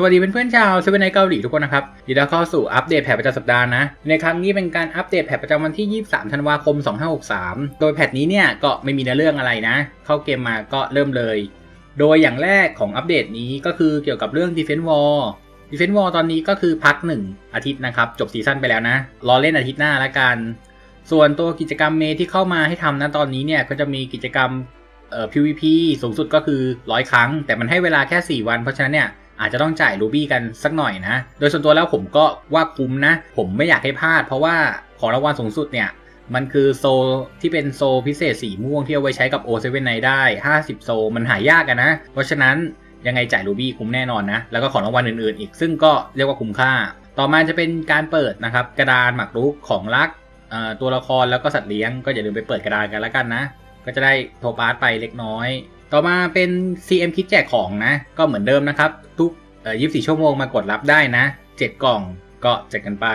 สวัสดีเพื่อนๆชาวเซเว่นไนเกาหลีทุกคนนะครับยินดีต้อนรับเข้าสู่อัปเดตแพทประจำสัปดาห์นะ ในครั้งนี้เป็นการอัปเดตแพทประจำวันที่ 23 ธันวาคม 2563 โดยแพทนี้เนี่ยก็ไม่มีเนื้อเรื่องอะไรนะ เข้าเกมมาก็เริ่มเลย โดยอย่างแรกของอัปเดตนี้ก็คือเกี่ยวกับเรื่อง Defense War Defense War ตอนนี้ก็คือพัก 1 อาทิตย์นะครับ จบซีซั่นไปแล้วนะ รอเล่นอาทิตย์หน้าละกัน ส่วนตัวกิจกรรมเมที่เข้ามาให้ทำนะตอนนี้เนี่ยก็จะมีกิจกรรมเอ่อ PVP สูงสุดก็คือร้อยครั้ง แต่มันให้เวลาแค่ 4 วันเพราะฉะนั้นเนี่ย อาจจะต้องจ่ายรูบี้กันสักหน่อยนะ โดยส่วนตัวแล้วผมก็ว่าคุ้มนะ ผมไม่อยากให้พลาด เพราะว่าของรางวัลสูงสุดเนี่ย มันคือโซลที่เป็นโซลพิเศษสีม่วงที่เอาไว้ใช้กับ O7 ในได้ 50 โซลมันหายากอะนะ เพราะฉะนั้นยังไงจ่ายรูบี้คุ้มแน่นอนนะ แล้วก็ของรางวัลอื่นๆ อีก ซึ่งก็เรียกว่าคุ้มค่า ต่อมาจะเป็นการเปิดนะครับกระดานหมากรุกของรักตัวละครแล้วก็สัตว์เลี้ยงก็อย่าลืมไปเปิดกระดานกันแล้วกันนะ ก็จะได้โทปาร์ตไปเล็กน้อย ต่อมาเป็น CM คิดแจกของนะ ก็เหมือนเดิมนะครับ ทุกเอ่อ24ชั่วโมงมากดรับได้นะ 7 กล่องก็แจกกันไป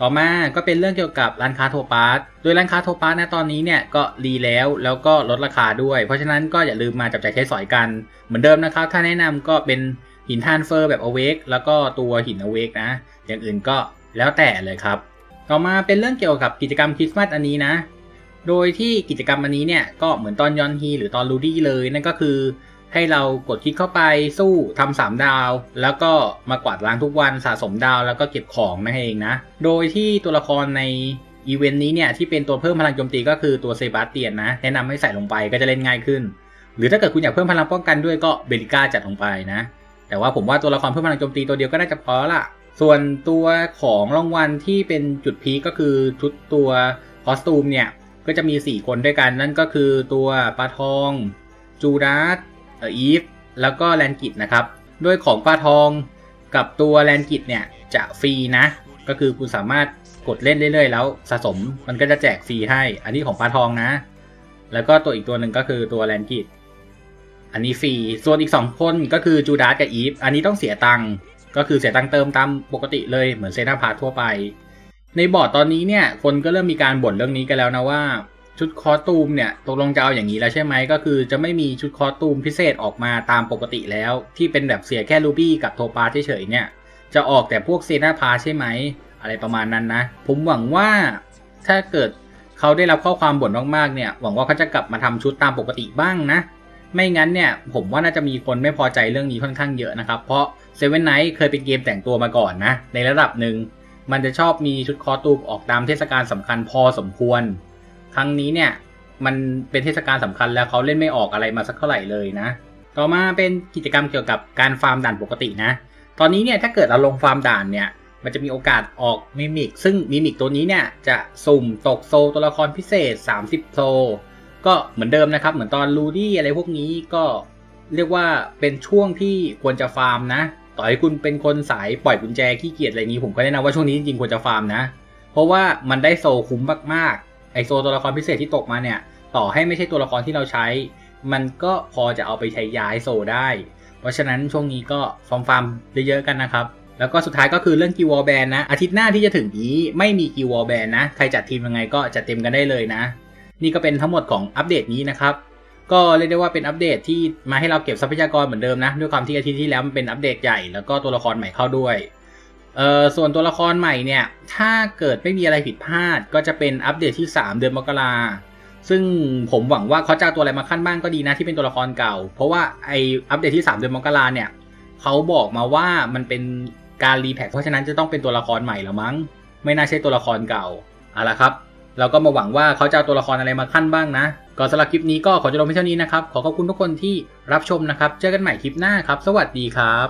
ต่อมาก็เป็นเรื่องเกี่ยวกับร้านค้าโทปาร์ตโดยร้านค้าโทปาร์ตนะตอนนี้เนี่ยก็รีแล้วแล้วก็ลดราคาด้วย เพราะฉะนั้นก็อย่าลืมมาจับจ่ายใช้สอยกัน เหมือนเดิมนะครับ ถ้าแนะนำก็เป็นหินทานเฟอร์แบบอเวกแล้วก็ตัวหินอเวกนะ อย่างอื่นก็แล้วแต่เลยครับ ต่อมาเป็นเรื่องเกี่ยวกับกิจกรรมคริสต์มาสอันนี้นะ โดยที่กิจกรรมอันนี้เนี่ยก็เหมือนตอนยอนฮีหรือตอนลูดี้เลย นั่นก็คือให้เรากดคลิกเข้าไปสู้ทำสามดาว แล้วก็มากวาดล้างทุกวันสะสมดาวแล้วก็เก็บของนั่นเองนะ โดยที่ตัวละครในอีเวนต์นี้เนี่ยที่เป็นตัวเพิ่มพลังโจมตีก็คือตัวเซบาสเตียนนะ แนะนำให้ใส่ลงไปก็จะเล่นง่ายขึ้น หรือถ้าเกิดคุณอยากเพิ่มพลังป้องกันด้วยก็เบลิก้าจัดลงไปนะ แต่ว่าผมว่าตัวละครเพิ่มพลังโจมตีตัวเดียวก็น่าจะพอละส่วนตัวของรางวัลที่เป็นจุดพีก็คือชุดตัวคอสตูมเนี่ย ก็จะมี 4 คนด้วยกันนั่นก็คือตัวปลาทอง จูดาสเออีฟแล้วก็แลนกิตนะครับ โดยของปลาทองกับตัวแลนกิตเนี่ยจะฟรีนะ ก็คือคุณสามารถกดเล่นเรื่อยๆ แล้วสะสมมันก็จะแจกฟรีให้ อันนี้ของปลาทองนะ แล้วก็ตัวอีกตัวหนึ่งก็คือตัวแลนกิตอันนี้ฟรี ส่วนอีก 2 คนก็คือจูดาสกับอีฟ อันนี้ต้องเสียตังค์ ก็คือเสียตังค์เติมตามปกติเลยเหมือนเซนาพาทั่วไป ในบอร์ดตอนนี้เนี่ย คนก็เริ่มมีการบ่นเรื่องนี้กันแล้วนะว่า ชุดคอสตูมเนี่ยตกลงจะเอาอย่างนี้แล้วใช่ไหมก็คือจะไม่มีชุดคอสตูมพิเศษออกมาตามปกติแล้ว ที่เป็นแบบเสียแค่รูบี้กับโทปาเฉยๆเนี่ย จะออกแต่พวกเซนาพาใช่ไหม อะไรประมาณนั้นนะ ผมหวังว่าถ้าเกิดเขาได้รับข้อความบ่นมากๆเนี่ย หวังว่าเขาจะกลับมาทำชุดตามปกติบ้างนะ ไม่งั้นเนี่ยผมว่าน่าจะมีคนไม่พอใจเรื่องนี้ค่อนข้างเยอะนะครับ เพราะเซเว่นไนท์เคยเป็นเกมแต่งตัวมาก่อนนะในระดับหนึ่ง มันจะชอบมีชุดคอตูมออกตามเทศกาลสำคัญพอสมควร ครั้งนี้เนี่ยมันเป็นเทศกาลสำคัญแล้วเขาเล่นไม่ออกอะไรมาสักเท่าไหร่เลยนะ ต่อมาเป็นกิจกรรมเกี่ยวกับการฟาร์มด่านปกตินะ ตอนนี้เนี่ยถ้าเกิดเราลงฟาร์มด่านเนี่ยมันจะมีโอกาสออกมิมิกซึ่งมิมิกตัวนี้เนี่ยจะสุ่มตกโซตัวละครพิเศษ 30 โซ ก็เหมือนเดิมนะครับ เหมือนตอนลูดี้อะไรพวกนี้ก็เรียกว่าเป็นช่วงที่ควรจะฟาร์มนะ ต่อให้คุณเป็นคนสายปล่อยกุญแจขี้เกียจอะไรนี้ผมก็แนะนำว่าช่วงนี้จริงๆควรจะฟาร์มนะ เพราะว่ามันได้โซคุ้มมากๆไอโซตัวละครพิเศษที่ตกมาเนี่ย ต่อให้ไม่ใช่ตัวละครที่เราใช้ มันก็พอจะเอาไปใช้ย้ายโซได้ เพราะฉะนั้นช่วงนี้ก็ฟาร์มฟาร์มเยอะๆกันนะครับแล้วก็สุดท้ายก็คือเรื่องกิวอลแบนนะ อาทิตย์หน้าที่จะถึงนี้ไม่มีกิวอลแบนนะ ใครจัดทีมยังไงก็จัดเต็มกันได้เลยนะ นี่ก็เป็นทั้งหมดของอัปเดตนี้นะครับ ก็เรียกได้ว่าเป็นอัปเดตที่มาให้เราเก็บทรัพยากรเหมือนเดิมนะ ด้วยความที่อาทิตย์ที่แล้วมันเป็นอัปเดตใหญ่แล้วก็ตัวละครใหม่เข้าด้วยเอ่อส่วนตัวละครใหม่เนี่ย ถ้าเกิดไม่มีอะไรผิดพลาด ก็จะเป็นอัปเดตที่ 3 เดือนมกราซึ่งผมหวังว่าเขาจะเอาตัวอะไรมาขั้นบ้างก็ดีนะที่เป็นตัวละครเก่า เพราะว่าไออัปเดตที่ 3 เดือนมกราเนี่ยเขาบอกมาว่ามันเป็นการรีแพคเพราะฉะนั้นจะต้องเป็นตัวละครใหม่แล้วมั้ง ไม่น่าใช่ตัวละครเก่าเอาละครับ เราก็มาหวังว่าเขาจะเอาตัวละครอะไรมาขั้นบ้างนะ ก่อนสำหรับคลิปนี้ก็ขอจบลงเพียงเท่านี้นะครับ ขอขอบคุณทุกคนที่รับชมนะครับ เจอกันใหม่คลิปหน้าครับ สวัสดีครับ